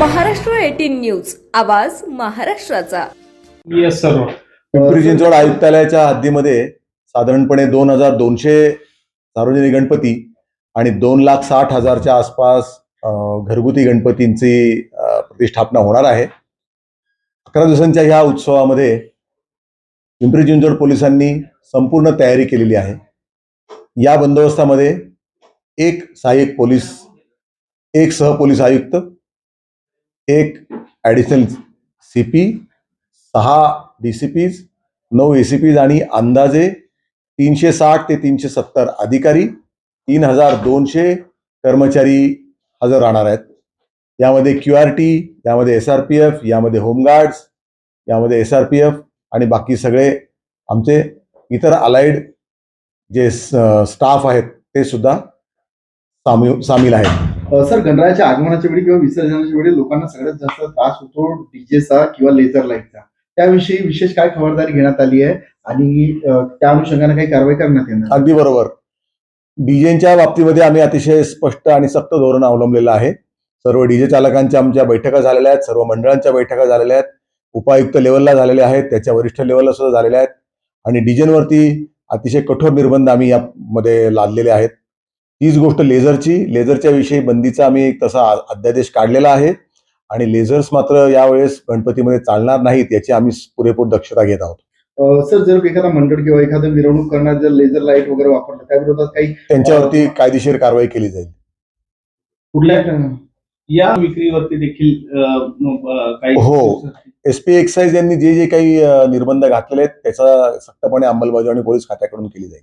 News. आवाज महाराष्ट्राचा. Yes sir Pimpri Chinchwad आयुक्तालयाच्या हद्दीमध्ये साधारणपणे दोन हजार दोनशे सार्वजनिक गणपती आणि दोन लाख साठ हजारच्या आसपास घरगुती गणपतींची प्रतिष्ठापना होणार आहे. अकरा दिवसांच्या ह्या उत्सवामध्ये पिंपरी चिंचवड पोलिसांनी संपूर्ण तयारी केलेली आहे. या बंदोबस्तामध्ये एक सहाय्यक पोलीस एक सहपोलीस आयुक्त एक ॲडिशनल सी पी सहा डी सी पीज नऊ ए सी पीज आणि अंदाजे तीनशे साठ ते तीनशे सत्तर अधिकारी तीन हजार दोनशे कर्मचारी हजर राहणार आहेत. यामध्ये क्यू आर टी यामध्ये एस आर पी एफ यामध्ये होमगार्ड्स यामध्ये एस आर पी एफ आणि बाकी सगळे आमचे इतर अलाइड जे स्टाफ आहेत ते सुद्धा सामी सामील आहेत. सर गणरायाच्या आगमनाच्या वेळी किंवा विसर्जनाच्या वेळी लोकांना सगळ्यात जास्त त्रास होतो डीजेचा किंवा लेझर लाईटचा त्याविषयी विशेष काय खबरदारी घेण्यात आली आहे आणि त्या अनुषंगाने काही कारवाई करण्यात येणार अगदी बरोबर. डीजेच्या बाबतीमध्ये आम्ही अतिशय स्पष्ट आणि सक्त धोरण अवलंबलेलं आहे. सर्व डीजे चालकांच्या आमच्या बैठका झालेल्या आहेत सर्व मंडळांच्या बैठका झालेल्या आहेत उपायुक्त लेवलला झालेल्या आहेत त्याच्या वरिष्ठ लेवलला सुद्धा झालेल्या आहेत आणि डीजेंवरती अतिशय कठोर निर्बंध आम्ही यामध्ये लादलेले आहेत. तीच गोष्ट लेझरची. लेझरच्या विषयी बंदीचा आम्ही एक तसा अध्यादेश काढलेला आहे. आणि लेझर्स मात्र यावेळेस गणपतीमध्ये चालणार नाहीत याची आम्ही पुरेपूर दक्षता घेत आहोत. सर जर एखादा मंडळ किंवा एखादं मिरवणूक करणार जर लेझर लाइट वगैरे वापरलं त्या विरोधात काही त्यांच्यावरती कायदेशीर कारवाई केली जाईल. कुठल्या? या विक्रीवरती देखील हो. एस पी एक्साईज यांनी जे जे काही निर्बंध घातलेले आहेत त्याचा सक्तपणे अंमलबजावणी पोलीस खात्याकडून केली जाईल.